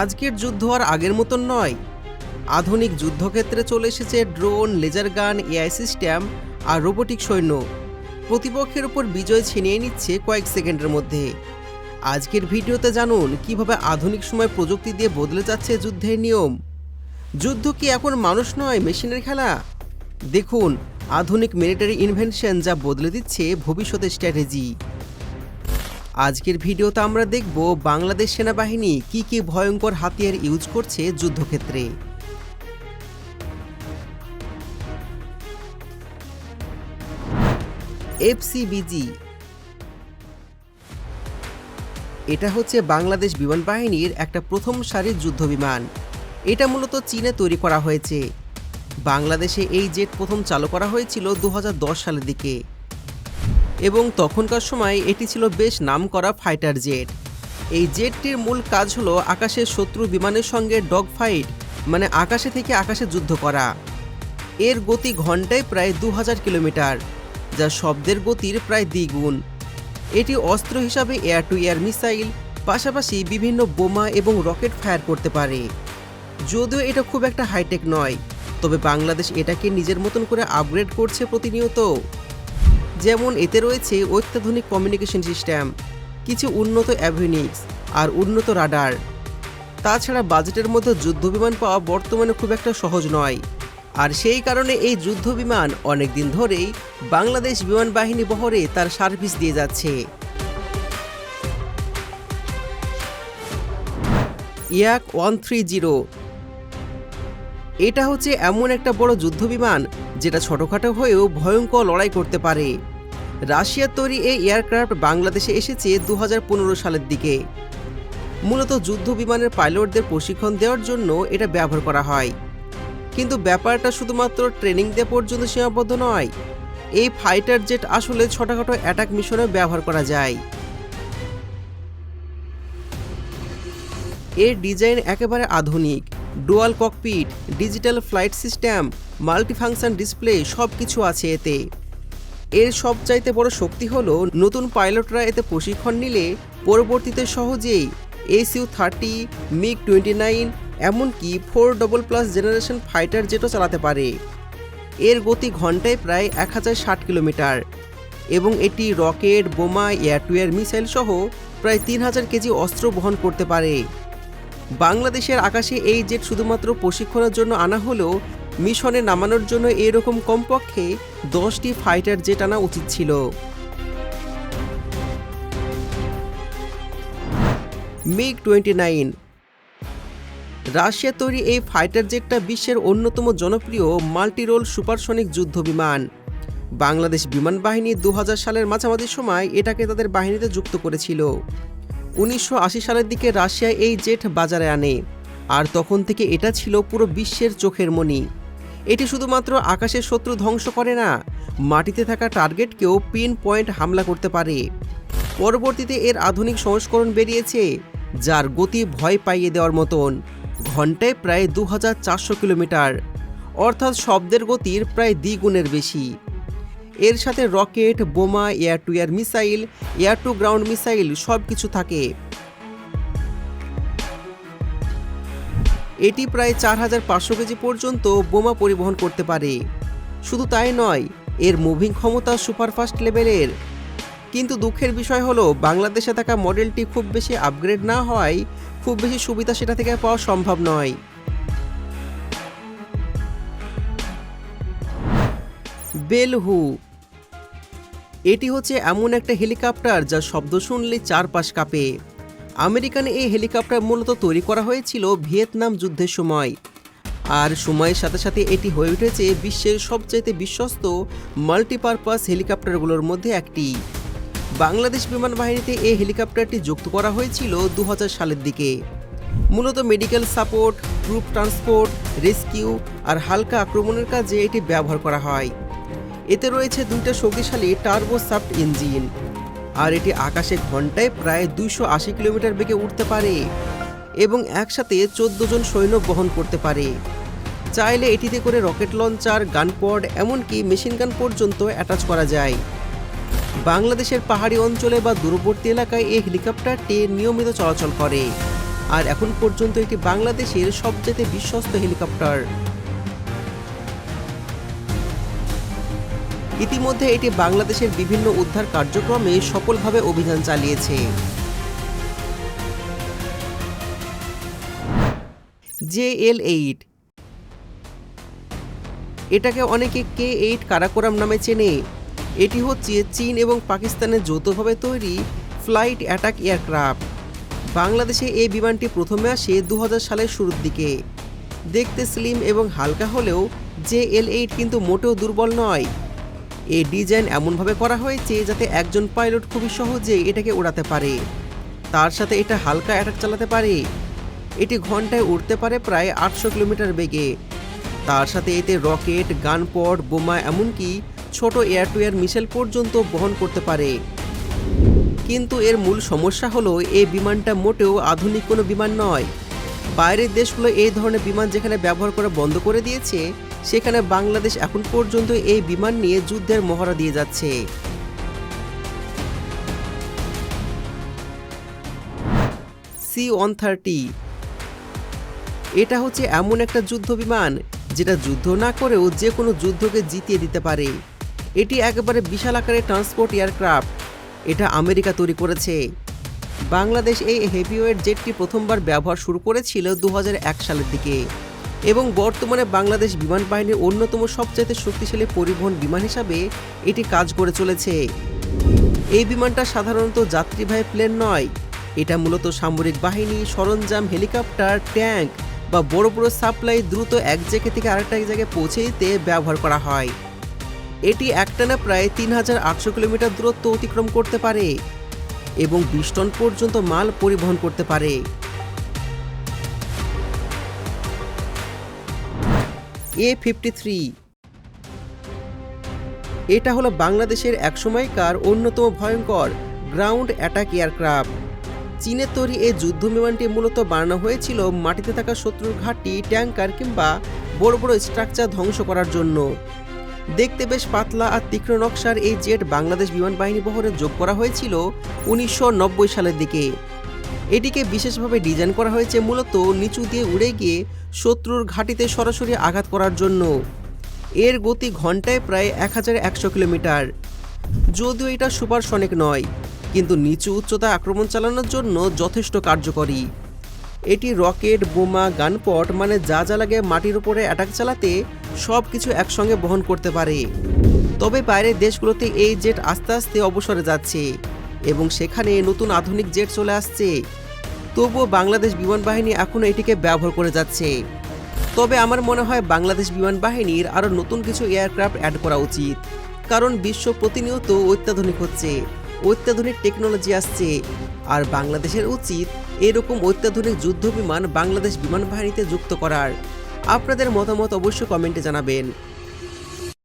আজকের যুদ্ধ আর আগের মতন নয়। আধুনিক যুদ্ধক্ষেত্রে চলে এসেছে drone, laser gun, AI system আর রোবোটিক সৈন্য। প্রতিপক্ষের উপর বিজয় ছিনিয়ে নিচ্ছে কয়েক সেকেন্ডের মধ্যে। আজকের ভিডিওতে জানুন, কীভাবে আধুনিক সময় প্রযুক্তি দিয়ে বদলে যাচ্ছে যুদ্ধের নিয়ম? যুদ্ধ কি এখন মানুষ নয়, মেশিনের খেলা? দেখুন, আধুনিক মিলিটারি ইনভেনশন যা বদলে দিচ্ছে ভবিষ্যতের স্ট্র্যাটেজি। আজকের ভিডিওতে আমরা দেখব বাংলাদেশ সেনাবাহিনী কি কি ভয়ঙ্কর হাতিয়ার ইউজ করছে যুদ্ধক্ষেত্রে। এফসিবিজি এটা হচ্ছে বাংলাদেশ বিমান বাহিনীর একটা প্রথম সারির যুদ্ধ বিমান। এটা মূলত চীনে তৈরি করা হয়েছে। বাংলাদেশে এই জেট প্রথম চালু করা হয়েছিল দু হাজার দশ সালের দিকে। এবং তখনকার সময় এটি ছিল বেশ নামকরা ফাইটার জেট। এই জেটটির মূল কাজ হলো আকাশের শত্রু বিমানের সঙ্গে ডগ ফাইট মানে আকাশে থেকে আকাশে যুদ্ধ করা। এর গতি ঘন্টায় প্রায় দু হাজার কিলোমিটার, যা শব্দের গতির প্রায় দ্বিগুণ। এটি অস্ত্র হিসাবে এয়ার টু এয়ার মিসাইল, পাশাপাশি বিভিন্ন বোমা এবং রকেট ফায়ার করতে পারে। যদিও এটা খুব একটা হাইটেক নয়, তবে বাংলাদেশ এটাকে নিজের মতন করে আপগ্রেড করছে প্রতিনিয়ত। যেমন এতে রয়েছে অত্যাধুনিক কমিউনিকেশন সিস্টেম কিছু উন্নত অ্যাভিনিক্স আর উন্নত রাডার তাছাড়া বাজেটের মধ্যে যুদ্ধবিমান পাওয়া বর্তমানে খুব একটা সহজ নয়। আর সেই কারণে এই যুদ্ধ বিমান অনেক দিন ধরেই বাংলাদেশ বিমান বাহিনী বহরে তার সার্ভিস দিয়ে যাচ্ছে। ইয়াক ওয়ান থ্রি জিরো এটা হচ্ছে এমন একটা বড় যুদ্ধ বিমান যেটা ছোটোখাটো হয়েও ভয়ঙ্কর লড়াই করতে পারে। রাশিয়ার তৈরি এই এয়ারক্রাফট বাংলাদেশে এসেছে দু হাজার পনেরো সালের দিকে। মূলত যুদ্ধ বিমানের পাইলটদের প্রশিক্ষণ দেওয়ার জন্য এটা ব্যবহার করা হয়। কিন্তু ব্যাপারটা শুধুমাত্র ট্রেনিং দেওয়া পর্যন্ত সীমাবদ্ধ নয়, এই ফাইটার জেট আসলে ছোটখাটো অ্যাটাক মিশনে ব্যবহার করা যায়। এর ডিজাইন একেবারে আধুনিক dual cockpit, digital flight system, multifunction display সব কিছু আছে এতে। এর সবচাইতে বড় শক্তি হলো নতুন পাইলটরা এতে প্রশিক্ষণ নিলে পরবর্তীতে সহজেই SU thirty, MiG twenty nine, এমনকি four double plus generation fighter জেটও চালাতে পারে। এর গতি ঘন্টায় প্রায় এক হাজার ষাট কিলোমিটার এবং এটি রকেট, বোমা এয়ার টু এয়ার মিসাইল সহ প্রায় তিন হাজার কেজি অস্ত্র বহন করতে পারে। বাংলাদেশের আকাশে এই জেট শুধুমাত্র প্রশিক্ষণের জন্য আনা হলেও মিশনে নামানোর জন্য এরকম কমপক্ষে দশটি ফাইটার জেট আনা উচিত ছিল। মিগ টোয়েন্টি নাইন রাশিয়া তৈরি এই ফাইটার জেটটা বিশ্বের অন্যতম জনপ্রিয় মাল্টিরোল সুপারসনিক যুদ্ধ বিমান। বাংলাদেশ বিমান বাহিনী দু হাজার সালের মাঝামাঝি সময় এটাকে তাদের বাহিনীতে যুক্ত করেছিল। উনিশশো আশি সালের দিকে রাশিয়া এই জেট বাজারে আনে। আর তখন থেকে এটা ছিল পুরো বিশ্বের চোখের মণি। এটি শুধুমাত্র আকাশের শত্রু ধ্বংস করে না, মাটিতে থাকা টার্গেটকেও পিন পয়েন্ট হামলা করতে পারে। পরবর্তীতে এর আধুনিক সংস্করণ বেরিয়েছে, যার গতি ভয় পাইয়ে দেওয়ার মতন। ঘন্টায় প্রায় দু হাজার চারশো কিলোমিটার। অর্থাৎ শব্দের গতির প্রায় দ্বিগুণের বেশি। এর সাথে রকেট, বোমা, air to air missile, air to ground missile সব কিছু থাকে। এটি প্রায় চার হাজার পাঁচশো কেজি পর্যন্ত বোমা পরিবহন করতে পারে। শুধু তাই নয়, এর মুভিং ক্ষমতা সুপারফাস্ট লেভেলের। কিন্তু দুঃখের বিষয় হলো, বাংলাদেশে থাকা মডেলটি খুব বেশি আপগ্রেড না হওয়ায় খুব বেশি সুবিধা সেটা থেকে পাওয়া সম্ভব নয়। বেলহু এটি হচ্ছে এমন একটা হেলিকপ্টার যা শব্দ শুনলে চারপাশ কাঁপে। আমেরিকান এই হেলিকপ্টার মূলত তৈরি করা হয়েছিল ভিয়েতনাম যুদ্ধের সময়। আর সময়ের সাথে সাথে এটি হয়ে উঠেছে বিশ্বের সবচাইতে বিশ্বস্ত মাল্টিপারপাস হেলিকপ্টারগুলোর মধ্যে একটি। বাংলাদেশ বিমান বাহিনীতে এই হেলিকপ্টারটি যুক্ত করা হয়েছিল দু হাজার সালের দিকে। মূলত medical support, group transport, rescue আর হালকা আক্রমণের কাজে এটি ব্যবহার করা হয়। এতে রয়েছে দুইটা শক্তিশালী টার্বো সাফট ইঞ্জিন। আর এটি আকাশে ঘন্টায় প্রায় দুইশো আশি কিলোমিটার বেগে উঠতে পারে এবং একসাথে চোদ্দ জন সৈন্য বহন করতে পারে। চাইলে এটিতে করে রকেট লঞ্চার, গানপড, এমনকি মেশিন গান পর্যন্ত অ্যাটাচ করা যায়। বাংলাদেশের পাহাড়ি অঞ্চলে বা দূরবর্তী এলাকায় এই হেলিকপ্টারটি নিয়মিত চলাচল করে। আর এখন পর্যন্ত এটি বাংলাদেশের সবচেয়ে বিশ্বস্ত হেলিকপ্টার। ইতিমধ্যে এটি বাংলাদেশের বিভিন্ন উদ্ধার কার্যক্রমে সফলভাবে অভিযান চালিয়েছে। JL eight. এটাকে অনেকে কে এইট কারাকোরাম নামে চেনে। এটি হচ্ছে চীন এবং পাকিস্তানের যৌথভাবে তৈরি ফ্লাইট অ্যাটাক এয়ারক্রাফট। বাংলাদেশে এই বিমানটি প্রথমে আসে দু হাজার সালের শুরুর দিকে। দেখতে স্লিম এবং হালকা হলেও জে এল এইট কিন্তু মোটেও দুর্বল নয়। এই ডিজাইন এমনভাবে করা হয়েছে যাতে একজন পাইলট খুবই সহজে এটাকে উড়াতে পারে। তার সাথে এটা হালকা অ্যাটাক চালাতে পারে। এটি ঘন্টায় উড়তে পারে প্রায় আটশো কিলোমিটার বেগে। তার সাথে এতে রকেট, গানপট, বোমা এমনকি ছোট এয়ার টু এয়ার মিসাইল পর্যন্ত বহন করতে পারে। কিন্তু এর মূল সমস্যা হলো, এই বিমানটা মোটেও আধুনিক কোনো বিমান নয়। বাইরের দেশগুলো এই ধরনের বিমান যেখানে ব্যবহার করা বন্ধ করে দিয়েছে সেখানে বাংলাদেশ এখন পর্যন্ত এই বিমান নিয়ে যুদ্ধের মহড়া দিয়ে যাচ্ছে। সি ওয়ান থার্টি এটা হচ্ছে এমন একটা যুদ্ধ বিমান, যেটা যুদ্ধ না করেও যে কোনো যুদ্ধকে জিতিয়ে দিতে পারে। এটি একেবারে বিশাল আকারের ট্রান্সপোর্ট এয়ারক্রাফট। এটা আমেরিকা তৈরি করেছে। বাংলাদেশ এই হেভিওয়েট জেটটি প্রথমবার ব্যবহার শুরু করেছিল দু হাজার এক সালের দিকে। এবং বর্তমানে বাংলাদেশ বিমান বাহিনীর অন্যতম সবচাইতে শক্তিশালী পরিবহন বিমান হিসাবে এটি কাজ করে চলেছে। এই বিমানটা সাধারণত যাত্রীবাহী প্লেন নয়। এটা মূলত সামরিক বাহিনী, সরঞ্জাম, হেলিকপ্টার, ট্যাঙ্ক বা বড় বড় সাপ্লাই দ্রুত এক জায়গা থেকে আরেকটা জায়গায় পৌঁছে দিতে ব্যবহার করা হয়। এটি একটানা প্রায় তিন হাজার আটশো কিলোমিটার দূরত্ব অতিক্রম করতে পারে এবং বিশ টন পর্যন্ত মাল পরিবহন করতে পারে। এ ফিফটি থ্রি এটা হলো বাংলাদেশের একসময়কার অন্যতম ভয়ঙ্কর গ্রাউন্ড অ্যাটাক এয়ারক্রাফট চীনের তৈরি এই যুদ্ধ বিমানটি মূলত বানানো হয়েছিল মাটিতে থাকা শত্রুর ঘাঁটি ট্যাঙ্কার কিংবা বড় বড় স্ট্রাকচার ধ্বংস করার জন্য। দেখতে বেশ পাতলা আর তীক্ষ্ণ নকশার এই জেট বাংলাদেশ বিমান বাহিনী বহরে যোগ করা হয়েছিল উনিশশো নব্বই সালের দিকে। এটিকে বিশেষভাবে ডিজাইন করা হয়েছে মূলত নিচু দিয়ে উড়ে গিয়ে শত্রুর ঘাঁটিতে সরাসরি আঘাত করার জন্য। এর গতি ঘন্টায় প্রায় এক হাজার একশো কিলোমিটার। যদিও এটা সুপারসনিক নয়, কিন্তু নিচু উচ্চতা আক্রমণ চালানোর জন্য যথেষ্ট কার্যকরী। এটি রকেট, বোমা, গানপট মানে যা যা লাগে মাটির উপরে অ্যাটাক চালাতে সব কিছু একসঙ্গে বহন করতে পারে। তবে বাইরের দেশগুলোতে এই জেট আস্তে আস্তে অবসরে যাচ্ছে। এবং সেখানে নতুন আধুনিক জেট চলে আসছে। তবুও বাংলাদেশ বিমান বাহিনী এখনও এটিকে ব্যবহার করে যাচ্ছে। তবে আমার মনে হয় বাংলাদেশ বিমান বাহিনীর আরও নতুন কিছু এয়ারক্রাফট অ্যাড করা উচিত। কারণ বিশ্ব প্রতিনিয়ত অত্যাধুনিক হচ্ছে, অত্যাধুনিক টেকনোলজি আসছে, আর বাংলাদেশের উচিত এরকম অত্যাধুনিক যুদ্ধ বিমান বাংলাদেশ বিমান বাহিনীতে যুক্ত করার। আপনাদের মতামত অবশ্যই কমেন্টে জানাবেন।